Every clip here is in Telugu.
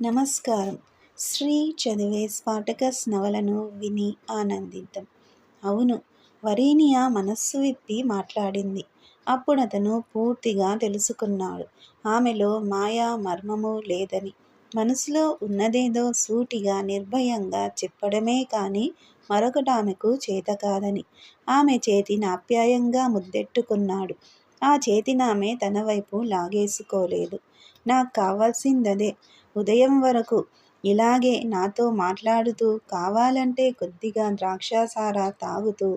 నమస్కారం. శ్రీ చదివే స్పాటకస్ నవలను విని ఆనందిద్దాం. అవును వరీనియా మనస్సు విప్పి మాట్లాడింది. అప్పుడు అతను పూర్తిగా తెలుసుకున్నాడు. ఆమెలో మాయా మర్మము లేదని. మనసులో ఉన్నదేదో సూటిగా నిర్భయంగా చెప్పడమే కానీ మరొకటి ఆమెకు చేత కాదని. ఆమె చేతిని ఆప్యాయంగా ముద్దెట్టుకున్నాడు. ఆ చేతినామె తన వైపు లాగేసుకోలేదు. నాకు కావాల్సిందదే. ఉదయం వరకు ఇలాగే నాతో మాట్లాడుతూ కావాలంటే కొద్దిగా ద్రాక్షాసార తాగుతూ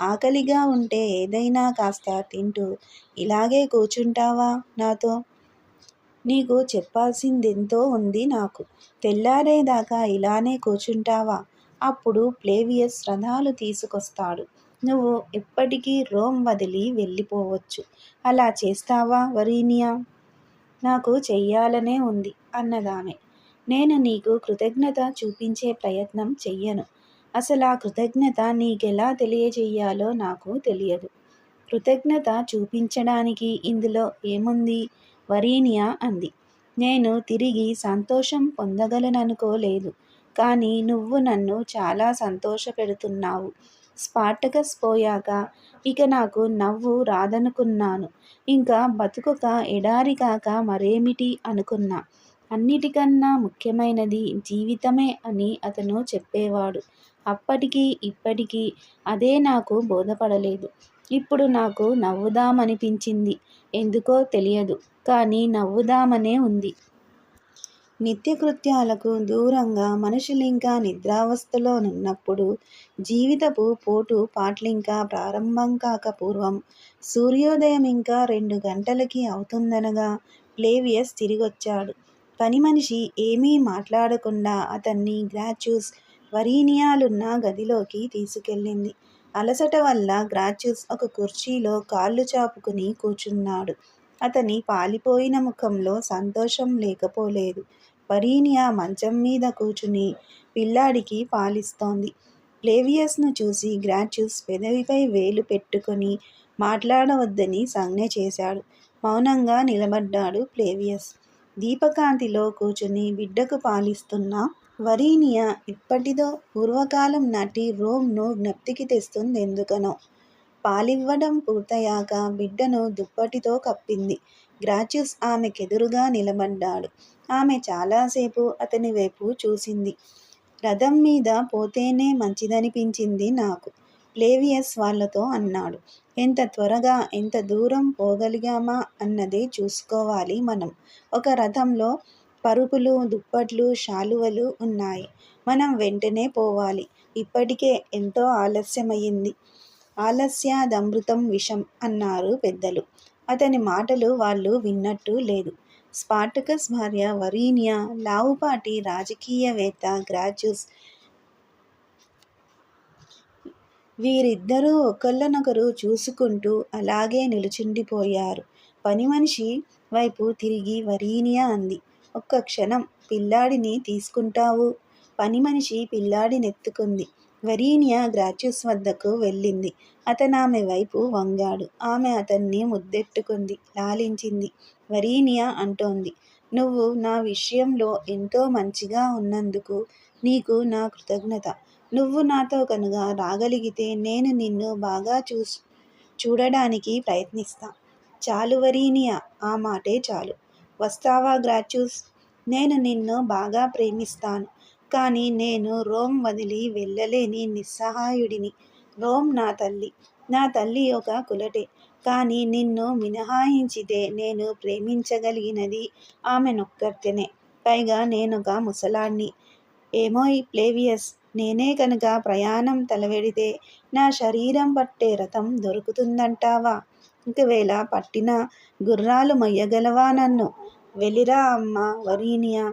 ఆకలిగా ఉంటే ఏదైనా కాస్త తింటూ ఇలాగే కూర్చుంటావా నాతో? నీకు చెప్పాల్సిందెంతో ఉంది నాకు. తెల్లారేదాకా ఇలానే కూర్చుంటావా? అప్పుడు ప్లేవియస్ రథాలు తీసుకొస్తాడు. నువ్వు ఎప్పటికీ రోమ్ వదిలి వెళ్ళిపోవచ్చు. అలా చేస్తావా వరీనియా? నాకు చెయ్యాలనే ఉంది. అన్నదామె. నేను నీకు కృతజ్ఞత చూపించే ప్రయత్నం చెయ్యను. అసలు ఆ కృతజ్ఞత నీకెలా తెలియజేయాలో నాకు తెలియదు. కృతజ్ఞత చూపించడానికి ఇందులో ఏముంది? వరీనియా అంది. నేను తిరిగి సంతోషం పొందగలననుకోలేదు. కానీ నువ్వు నన్ను చాలా సంతోషపెడుతున్నావు. స్పాటకస్ పోయాక ఇక నాకు నవ్వు రాదనుకున్నాను. ఇంకా బతుకొక ఎడారి కాక మరేమిటి అనుకున్నా. అన్నిటికన్నా ముఖ్యమైనది జీవితమే అని అతను చెప్పేవాడు. అప్పటికి ఇప్పటికీ అదే నాకు బోధపడలేదు. ఇప్పుడు నాకు నవ్వుదామనిపించింది. ఎందుకో తెలియదు. కానీ నవ్వుదామనే ఉంది. నిత్యకృత్యాలకు దూరంగా మనుషులింకా నిద్రావస్థలో ఉన్నప్పుడు జీవితపు పోటు పాటలింకా ప్రారంభం కాక పూర్వం సూర్యోదయం ఇంకా రెండు గంటలకి అవుతుందనగా ప్లేవియస్ తిరిగొచ్చాడు. పని మనిషి ఏమీ మాట్లాడకుండా అతన్ని గ్రాచ్యూస్ వరీనియాలున్న గదిలోకి తీసుకెళ్ళింది. అలసట వల్ల గ్రాచ్యూస్ ఒక కుర్చీలో కాళ్ళు చాపుకుని కూర్చున్నాడు. అతని పాలిపోయిన ముఖంలో సంతోషం లేకపోలేదు. వరీనియా మంచం మీద కూర్చుని పిల్లాడికి పాలిస్తోంది. ప్లేవియస్ను చూసి గ్రాచ్యూస్ పెదవిపై వేలు పెట్టుకొని మాట్లాడవద్దని సంజ్ఞ చేశాడు. మౌనంగా నిలబడ్డాడు ప్లేవియస్. దీపకాంతిలో కూర్చుని బిడ్డకు పాలిస్తున్న వరీనియా ఇప్పటిదో పూర్వకాలం నాటి రోమ్ను జ్ఞప్తికి తెస్తుంది ఎందుకనో పాలివ్వడం పూర్తయ్యాక బిడ్డను దుప్పటితో కప్పింది. గ్రాచ్యుస్ ఆమెకెదురుగా నిలబడ్డాడు. ఆమె చాలాసేపు అతని వైపు చూసింది. రథం మీద పోతేనే మంచిదనిపించింది నాకు. ప్లేవియస్ వాళ్ళతో అన్నాడు. ఎంత త్వరగా ఎంత దూరం పోగలిగామా అన్నదే చూసుకోవాలి మనం. ఒక రథంలో పరుపులు దుప్పట్లు శాలువలు ఉన్నాయి. మనం వెంటనే పోవాలి. ఇప్పటికే ఎంతో ఆలస్యమయ్యింది. ఆలస్యాదమృతం విషం అన్నారు పెద్దలు. అతని మాటలు వాళ్ళు విన్నట్టు లేదు. స్పార్టకస్ భార్య వరీనియా లావుపాటి రాజకీయవేత్త గ్రాచ్యూస్ వీరిద్దరూ ఒకళ్ళనొకరు చూసుకుంటూ అలాగే నిలుచుండిపోయారు. పని మనిషి వైపు తిరిగి వరీనియా అంది. ఒక్క క్షణం పిల్లాడిని తీసుకుంటావు. పని మనిషి పిల్లాడినెత్తుకుంది. వరీనియా గ్రాచ్యూస్ వద్దకు వెళ్ళింది. అతను ఆమె వైపు వంగాడు. ఆమె అతన్ని ముద్దెట్టుకుంది లాలించింది. వరీనియా అంటోంది నువ్వు నా విషయంలో ఎంతో మంచిగా ఉన్నందుకు నీకు నా కృతజ్ఞత. నువ్వు నాతో కనుక రాగలిగితే నేను నిన్ను బాగా చూస్ చూడడానికి ప్రయత్నిస్తా. చాలు ఆ మాటే చాలు. వస్తావా గ్రాచ్యూస్ నేను నిన్ను బాగా ప్రేమిస్తాను. కానీ నేను రోమ్ వదిలి వెళ్ళలేని నిస్సహాయుడిని. రోమ్ నా తల్లి. నా తల్లి ఒక కులటే. కానీ నిన్ను మినహాయించితే నేను ప్రేమించగలిగినది ఆమెనొక్కర్తెనే. పైగా నేనొక ముసలాన్ని ఏమో ఈ ప్లేవియస్. నేనే కనుక ప్రయాణం తలవెడితే నా శరీరం పట్టే రథం దొరుకుతుందంటావా? ఒకవేళ పట్టిన గుర్రాలు మయ్యగలవా నన్ను? వెళ్ళిరా అమ్మ వరీనియా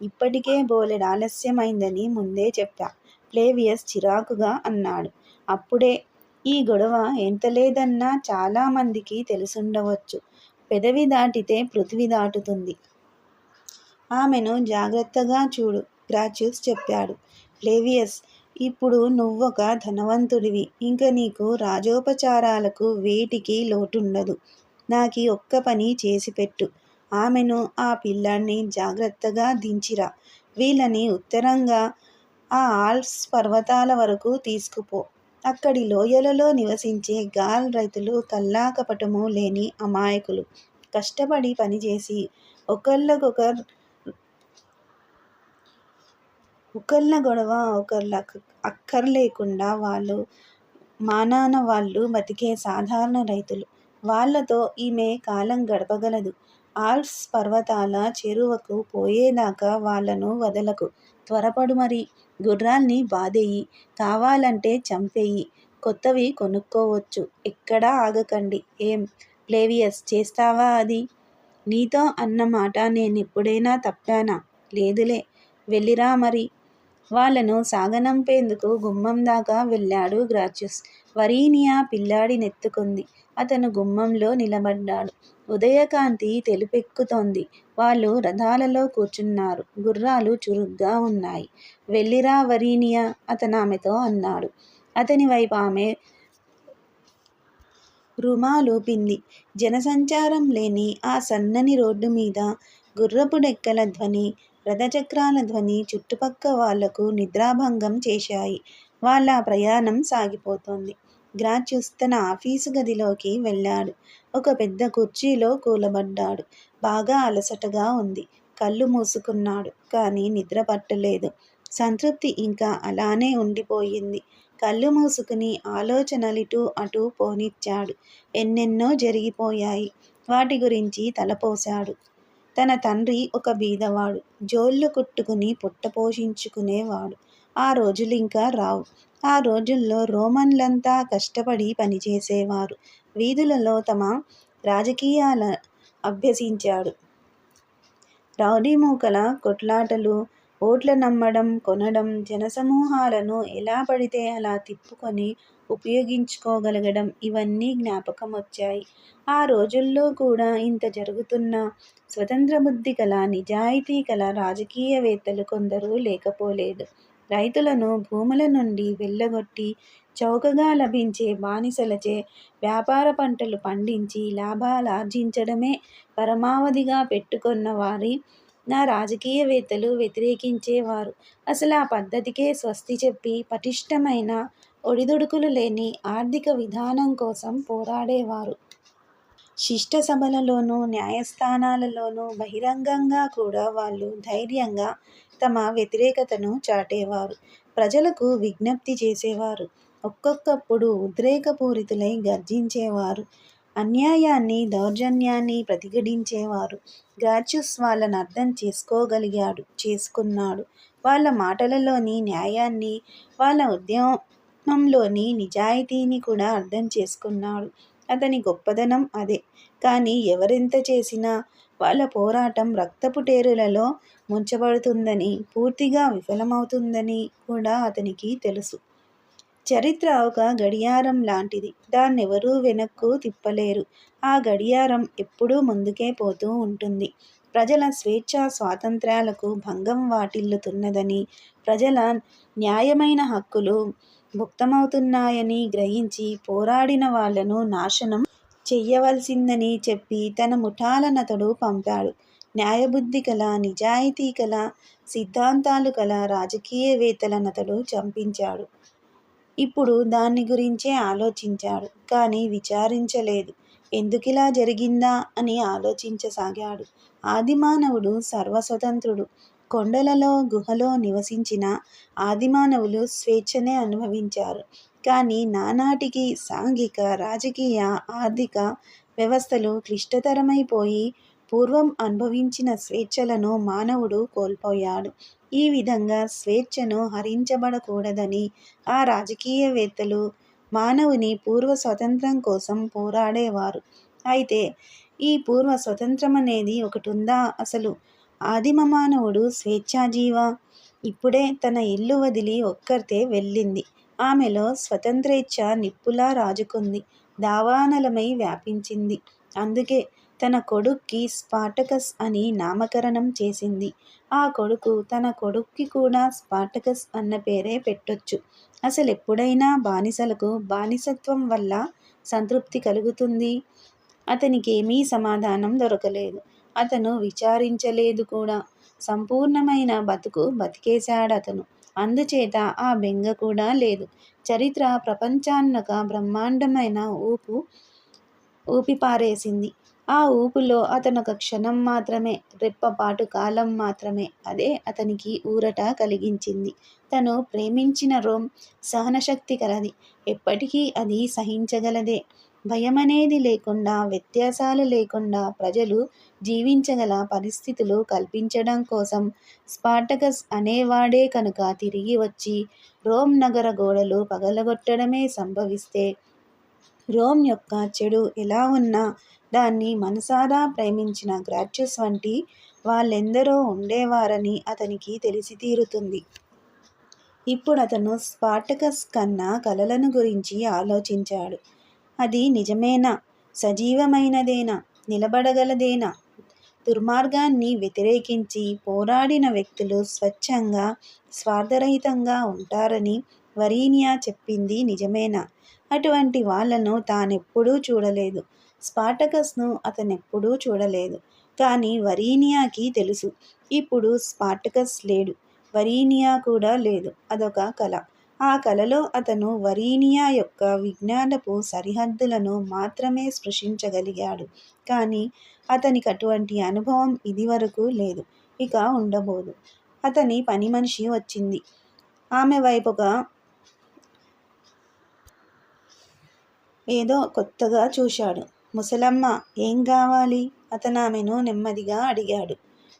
ఇప్పటికే బోలెడు ఆలస్యమైందని ముందే చెప్పా. ప్లేవియస్ చిరాకుగా అన్నాడు. అప్పుడే ఈ గొడవ ఎంత లేదన్నా చాలామందికి తెలుసుండవచ్చు. పెదవి దాటితే పృథివి దాటుతుంది. ఆమెను జాగ్రత్తగా చూడు గ్రాచ్యూస్ చెప్పాడు. ప్లేవియస్. ఇప్పుడు నువ్వొక ధనవంతుడివి. ఇంక నీకు రాజోపచారాలకు వేటికి లోటుండదు. నాకి ఒక్క పని చేసిపెట్టు. ఆమెను ఆ పిల్లాన్ని జాగ్రత్తగా దించిరా. వీళ్ళని ఉత్తరంగా ఆ ఆల్ప్స్ పర్వతాల వరకు తీసుకుపో. అక్కడి లోయలలో నివసించే గాల్ రైతులు కల్లాకపటము లేని అమాయకులు. కష్టపడి పనిచేసి ఒకళ్ళకొకరు ఒకళ్ళ గొడవ ఒకళ్ళ అక్కర్లేకుండా వాళ్ళు మానాన వాళ్ళు బతికే సాధారణ రైతులు. వాళ్ళతో ఈమె కాలం గడపగలదు. ఆల్ప్స్ పర్వతాల చెరువకు పోయేదాకా వాళ్ళను వదలకు. త్వరపడు మరి. గుర్రాల్ని బాధేయి. కావాలంటే చంపేయి. కొత్తవి కొనుక్కోవచ్చు. ఎక్కడా ఆగకండి. ఏం? ప్లేవియస్ చేస్తావా అది? నీతో అన్న మాట నేనెప్పుడైనా తప్పానా? లేదులే. వెళ్ళిరా మరి. వాళ్ళను సాగనంపేందుకు గుమ్మం దాకా వెళ్ళాడు గ్రాచ్యుస్. వరీనియా పిల్లాడినెత్తుకుంది అతను గుమ్మంలో నిలబడ్డాడు. ఉదయకాంతి తెలుపెక్కుతోంది. వాళ్ళు రథాలలో కూర్చున్నారు. గుర్రాలు చురుగ్గా ఉన్నాయి. వెళ్ళిరా వరీనియా అతను ఆమెతో అన్నాడు. అతని వైపు ఆమె రుమాలూపింది. జనసంచారం లేని ఆ సన్నని రోడ్డు మీద గుర్రపు డెక్కల ధ్వని రథచక్రాల ధ్వని చుట్టుపక్క వాళ్ళకు నిద్రాభంగం చేశాయి. వాళ్ళ ప్రయాణం సాగిపోతోంది. గ్రాచ్యుస్ తన ఆఫీసు గదిలోకి వెళ్ళాడు. ఒక పెద్ద కుర్చీలో కూలబడ్డాడు. బాగా అలసటగా ఉంది. కళ్ళు మూసుకున్నాడు. కానీ నిద్ర పట్టలేదు. సంతృప్తి ఇంకా అలానే ఉండిపోయింది. కళ్ళు మూసుకుని ఆలోచనలిటూ అటూ పోనిచ్చాడు. ఎన్నెన్నో జరిగిపోయాయి. వాటి గురించి తలపోశాడు. తన తండ్రి ఒక బీదవాడు. జోళ్ళు కుట్టుకుని పుట్ట పోషించుకునేవాడు. ఆ రోజులు ఇంకా రావు. ఆ రోజుల్లో రోమన్లంతా కష్టపడి పనిచేసేవారు. వీధులలో తమ రాజకీయాల అభ్యసించాడు. రౌడీ మూకల కొట్లాటలు ఓట్ల నమ్మడం కొనడం జనసమూహాలను ఎలా పడితే అలా తిప్పుకొని ఉపయోగించుకోగలగడం ఇవన్నీ జ్ఞాపకం వచ్చాయి ఆ రోజుల్లో కూడా ఇంత జరుగుతున్న స్వతంత్ర బుద్ధి కల నిజాయితీ కల రాజకీయవేత్తలు కొందరు లేకపోలేదు. రైతులను భూముల నుండి వెళ్ళగొట్టి చౌకగా లభించే బానిసలచే వ్యాపార పంటలు పండించి లాభాలార్జించడమే పరమావధిగా పెట్టుకున్న వారి నా రాజకీయవేత్తలు వ్యతిరేకించేవారు. అసలు ఆ పద్ధతికే స్వస్తి చెప్పి పటిష్టమైన ఒడిదుడుకులు లేని ఆర్థిక విధానం కోసం పోరాడేవారు. శిష్ట సభలలోనూ న్యాయస్థానాలలోనూ బహిరంగంగా కూడా వాళ్ళు ధైర్యంగా తమ వ్యతిరేకతను చాటేవారు. ప్రజలకు విజ్ఞప్తి చేసేవారు. ఒక్కొక్కప్పుడు ఉద్రేకపూరితులై గర్జించేవారు. అన్యాయాన్ని దౌర్జన్యాన్ని ప్రతిఘటించేవారు. గ్రాచ్యుస్ వాళ్ళను అర్థం చేసుకోగలిగాడు చేసుకున్నాడు. వాళ్ళ మాటలలోని న్యాయాన్ని వాళ్ళ ఉద్యమంలోని నిజాయితీని కూడా అర్థం చేసుకున్నాడు. అతని గొప్పదనం అదే. కానీ ఎవరెంత చేసినా వాళ్ళ పోరాటం రక్తపుటేరులలో ముంచబడుతుందని పూర్తిగా విఫలమవుతుందని కూడా అతనికి తెలుసు. చరిత్ర ఒక గడియారం లాంటిది. దాన్నెవరూ వెనక్కు తిప్పలేరు. ఆ గడియారం ఎప్పుడూ ముందుకే పోతూ ఉంటుంది. ప్రజల స్వేచ్ఛ స్వాతంత్ర్యాలకు భంగం వాటిల్లుతున్నదని ప్రజల న్యాయమైన హక్కులు భుక్తమవుతున్నాయని గ్రహించి పోరాడిన వాళ్ళను నాశనం చెయ్యవలసిందని చెప్పి తన ముఠాలనతడు పంపాడు. న్యాయబుద్ధి కల నిజాయితీ కల సిద్ధాంతాలు కల రాజకీయవేత్తలనతడు చంపించాడు. ఇప్పుడు దాని గురించే ఆలోచించాడు. కానీ విచారించలేదు. ఎందుకిలా జరిగిందా అని ఆలోచించసాగాడు. ఆదిమానవుడు సర్వస్వతంత్రుడు. కొండలలో గుహలో నివసించిన ఆదిమానవులు స్వేచ్ఛనే అనుభవించారు. కానీ నానాటికి సాంఘిక రాజకీయ ఆర్థిక వ్యవస్థలు క్లిష్టతరమైపోయి పూర్వం అనుభవించిన స్వేచ్ఛలను మానవుడు కోల్పోయాడు. ఈ విధంగా స్వేచ్ఛను హరించబడకూడదని ఆ రాజకీయవేత్తలు మానవుని పూర్వ స్వతంత్రం కోసం పోరాడేవారు. అయితే ఈ పూర్వ స్వతంత్రం అనేది ఒకటుందా అసలు? ఆదిమ మానవుడు స్వేచ్ఛాజీవ. ఇప్పుడే తన ఇల్లు వదిలి ఒక్కరితే వెళ్ళింది. ఆమెలో స్వతంత్రేచ్ఛ నిప్పులా రాజుకుంది. దావానలమై వ్యాపించింది. అందుకే తన కొడుక్కి స్పాటకస్ అని నామకరణం చేసింది. ఆ కొడుకు తన కొడుక్కి కూడా స్పాటకస్ అన్న పేరే పెట్టొచ్చు. అసలు ఎప్పుడైనా బానిసలకు బానిసత్వం వల్ల సంతృప్తి కలుగుతుంది. అతనికి ఏమీ సమాధానం దొరకలేదు. అతను విచారించలేదు కూడా. సంపూర్ణమైన బతుకు బతికేశాడతను. అందుచేత ఆ బెంగ కూడా లేదు. చరిత్ర ప్రపంచాన్నక బ్రహ్మాండమైన ఊపు ఊపిపారేసింది. ఆ ఊపులో అతనొక క్షణం మాత్రమే రెప్పపాటు కాలం మాత్రమే. అదే అతనికి ఊరట కలిగించింది. తను ప్రేమించిన రోమ్ సహనశక్తి కలది ఎప్పటికీ అది సహించగలదే. భయమనేది లేకుండా వ్యత్యాసాలు లేకుండా ప్రజలు జీవించగల పరిస్థితులు కల్పించడం కోసం స్పార్టకస్ అనేవాడే కనుక తిరిగి వచ్చి రోమ్ నగర గోడలు పగలగొట్టడమే సంభవిస్తే రోమ్ యొక్క చెడు ఎలా ఉన్నా దాన్ని మనసారా ప్రేమించిన గ్రాచ్యస్ వంటి వాళ్ళెందరో ఉండేవారని అతనికి తెలిసి తీరుతుంది. అతను స్పాటకస్ కన్నా కలలను గురించి ఆలోచించాడు. అది నిజమేనా? సజీవమైనదేనా? నిలబడగలదేనా? దుర్మార్గాన్ని వ్యతిరేకించి పోరాడిన వ్యక్తులు స్వచ్ఛంగా స్వార్థరహితంగా ఉంటారని వరీనియా చెప్పింది నిజమేనా? అటువంటి వాళ్ళను తానెప్పుడూ చూడలేదు. స్పాటకస్ను అతనెప్పుడూ చూడలేదు. కానీ వరీనియాకి తెలుసు. ఇప్పుడు స్పాటకస్ లేడు. వరీనియా కూడా లేదు. అదొక కళ ఆ కళలో అతను వరీనియా యొక్క విజ్ఞానపు సరిహద్దులను మాత్రమే స్పృశించగలిగాడు. కానీ అతనికి అటువంటి అనుభవం ఇదివరకు లేదు. ఇక ఉండబోదు. అతని పని మనిషి వచ్చింది. ఆమె వైపుగా ఏదో కొత్తగా చూశాడు. ముసలమ్మ ఏం కావాలి? అతను ఆమెను నెమ్మదిగా అడిగాడు.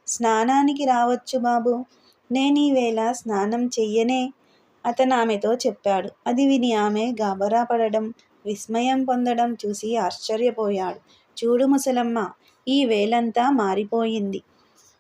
స్నానానికి రావచ్చు బాబు. నేనీవేళ స్నానం చెయ్యనే. ఆమెతో చెప్పాడు. అది విని ఆమె గాబరా పడడం విస్మయం పొందడం చూసి ఆశ్చర్యపోయాడు. చూడు ముసలమ్మ ఈ వేలంతా మారిపోయింది.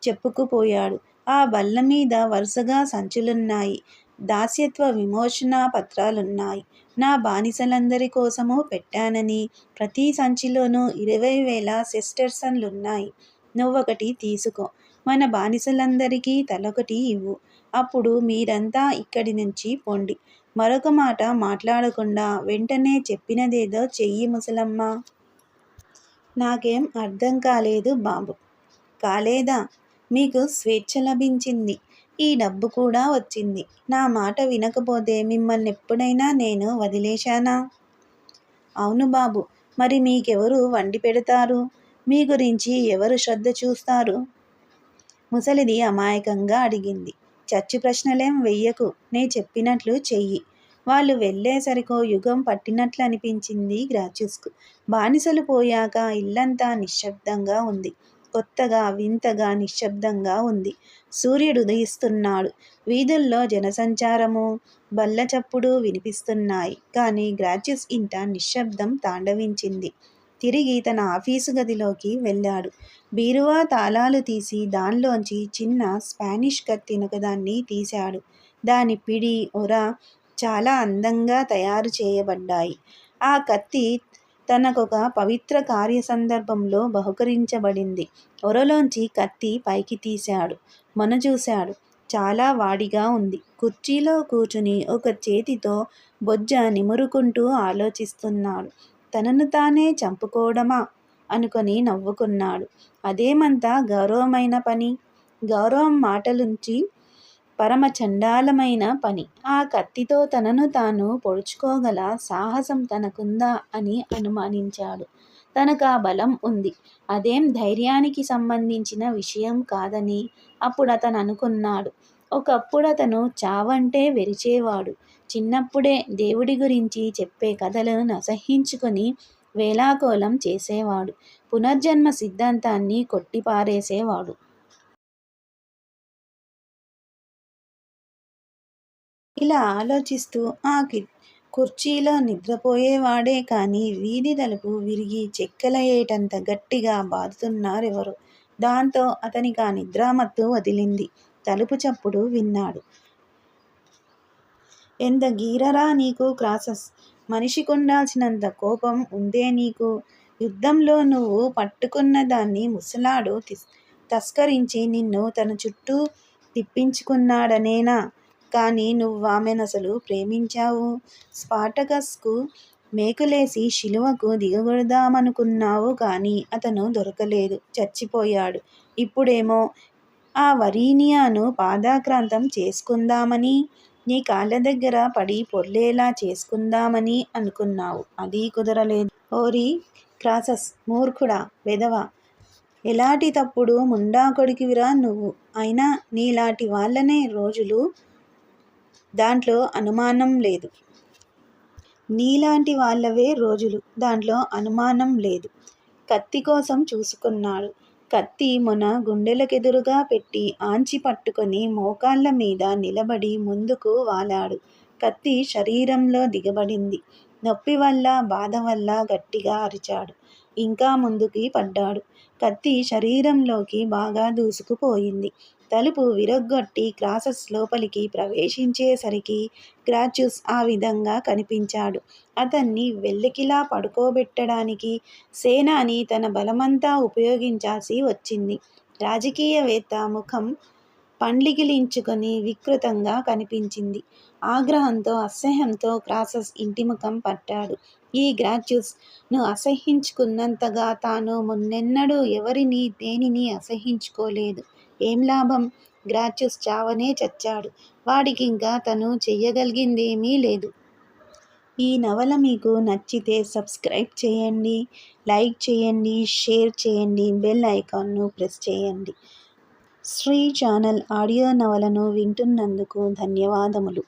చెప్పుకుపోయాడు ఆ బల్ల మీద వరుసగా సంచులున్నాయి. దాస్యత్వ విమోచన పత్రాలున్నాయి. నా బానిసలందరి కోసము పెట్టానని ప్రతి సంచిలోనూ ఇరవై వేల సెస్టర్సన్లున్నాయి. నువ్వొకటి తీసుకో. మన బానిసలందరికీ తలొకటి ఇవ్వు. అప్పుడు మీరంతా ఇక్కడి నుంచి పొండి. మరొక మాట మాట్లాడకుండా వెంటనే చెప్పినదేదో చెయ్యి ముసలమ్మ. నాకేం అర్థం కాలేదు బాబు. కాలేదా? మీకు స్వేచ్ఛ లభించింది. ఈ డబ్బు కూడా వచ్చింది. నా మాట వినకపోతే మిమ్మల్ని ఎప్పుడైనా నేను వదిలేశానా? అవును బాబు. మరి మీకెవరు వండి పెడతారు? మీ గురించి ఎవరు శ్రద్ధ చూస్తారు? ముసలిది అమాయకంగా అడిగింది. చచ్చి ప్రశ్నలేం వెయ్యకు. నే చెప్పినట్లు చెయ్యి. వాళ్ళు వెళ్ళేసరికో యుగం పట్టినట్లు అనిపించింది గ్రాచ్యుస్కు. బానిసలు పోయాక ఇల్లంతా నిశ్శబ్దంగా ఉంది. కొత్తగా వింతగా నిశ్శబ్దంగా ఉంది. సూర్యుడు ఉదయిస్తున్నాడు. వీధుల్లో జనసంచారము బల్ల చప్పుడు వినిపిస్తున్నాయి. కానీ గ్రాచ్యుస్ ఇంట నిశ్శబ్దం తాండవించింది. తిరిగి తన ఆఫీసు గదిలోకి వెళ్ళాడు. బీరువా తాళాలు తీసి దానిలోంచి చిన్న స్పానిష్ కత్తినొకదాన్ని తీశాడు. దాని పిడి ఒర చాలా అందంగా తయారు చేయబడ్డాయి. ఆ కత్తి తనకొక పవిత్ర కార్య సందర్భంలో బహుకరించబడింది. ఒరలోంచి కత్తి పైకి తీశాడు. మొనజూశాడు. చాలా వాడిగా ఉంది. కుర్చీలో కూర్చుని ఒక చేతితో బొజ్జ నిమురుకుంటూ ఆలోచిస్తున్నాడు. తనను తానే చంపుకోవడమా అనుకొని నవ్వుకున్నాడు. అదేమంతా గౌరవమైన పని? గౌరవం మాటలుంచి పరమ చండాలమైన పని. ఆ కత్తితో తనను తాను పొడుచుకోగల సాహసం తనకుందా అని అనుమానించాడు. తనకు ఆ బలం ఉంది. అదేం ధైర్యానికి సంబంధించిన విషయం కాదని అప్పుడు అతను అనుకున్నాడు. ఒకప్పుడు అతను చావంటే వెరిచేవాడు. చిన్నప్పుడే దేవుడి గురించి చెప్పే కథలను అసహించుకొని వేలాకోలం చేసేవాడు. పునర్జన్మ సిద్ధాంతాన్ని కొట్టిపారేసేవాడు. ఇలా ఆలోచిస్తూ ఆ కి కుర్చీలో నిద్రపోయేవాడే కానీ వీధి తలుపు విరిగి చెక్కలయ్యేటంత గట్టిగా బాదుతున్నారెవరు. దాంతో అతనికి ఆ నిద్రామత్తు వదిలింది. తలుపు చప్పుడు విన్నాడు. ఎంత గీరరా నీకు క్రాసస్? మనిషికుండాల్సినంత కోపం ఉందే నీకు? యుద్ధంలో నువ్వు పట్టుకున్న దాన్ని ముసలాడు తస్కరించి నిన్ను తన చుట్టూ తిప్పించుకున్నాడనేనా? కానీ నువ్వు ఆమెను అసలు ప్రేమించావు స్పాటకస్కు మేకులేసి శిలువకు దిగగొడదామనుకున్నావు కానీ అతను దొరకలేదు. చచ్చిపోయాడు. ఇప్పుడేమో ఆ వరీనియాను పాదాక్రాంతం చేసుకుందామని నీ కాళ్ళ దగ్గర పడి పొర్లేలా చేసుకుందామని అనుకున్నావు. అది కుదరలేదు. ఓరి క్రాసస్! మూర్ఖుడా! వెధవ ఎలాంటి తప్పుడు ముండా కొడుకువిరా నువ్వు! అయినా నీలాంటి వాళ్ళనే రోజులు. దాంట్లో అనుమానం లేదు నీలాంటి వాళ్ళవే రోజులు. దాంట్లో అనుమానం లేదు కత్తి కోసం చూసుకున్నాడు. కత్తి మొన గుండెలకెదురుగా పెట్టి ఆంచి పట్టుకొని మోకాళ్ళ మీద నిలబడి ముందుకు వాలాడు. కత్తి శరీరంలో దిగబడింది. నొప్పి వల్ల బాధ వల్ల గట్టిగా అరిచాడు. ఇంకా ముందుకి పడ్డాడు. కత్తి శరీరంలోకి బాగా దూసుకుపోయింది. తలుపు విరగ్గొట్టి క్రాసస్ లోపలికి ప్రవేశించేసరికి గ్రాచ్యూస్ ఆ విధంగా కనిపించాడు. అతన్ని వెల్లకిలా పడుకోబెట్టడానికి సేనాని తన బలమంతా ఉపయోగించాల్సి వచ్చింది. రాజకీయవేత్త ముఖం పండ్లిగిలించుకొని వికృతంగా కనిపించింది. ఆగ్రహంతో, అసహ్యంతో క్రాసస్ ఇంటిముఖం పట్టాడు. ఈ గ్రాచ్యూస్ను అసహించుకున్నంతగా అసహ్యించుకున్నంతగా తాను మున్నెన్నడూ ఎవరిని దేనిని అసహించుకోలేదు ఏం లాభం? గ్రాచ్యూస్ చావనే చచ్చాడు. వాడికింక తను చెయ్యగలిగిందేమీ లేదు. ఈ నవల మీకు నచ్చితే సబ్స్క్రైబ్ చేయండి. లైక్ చేయండి. షేర్ చేయండి. బెల్ ఐకాన్ను ప్రెస్ చేయండి. శ్రీ ఛానల్ ఆడియో నవలను వింటున్నందుకు ధన్యవాదములు.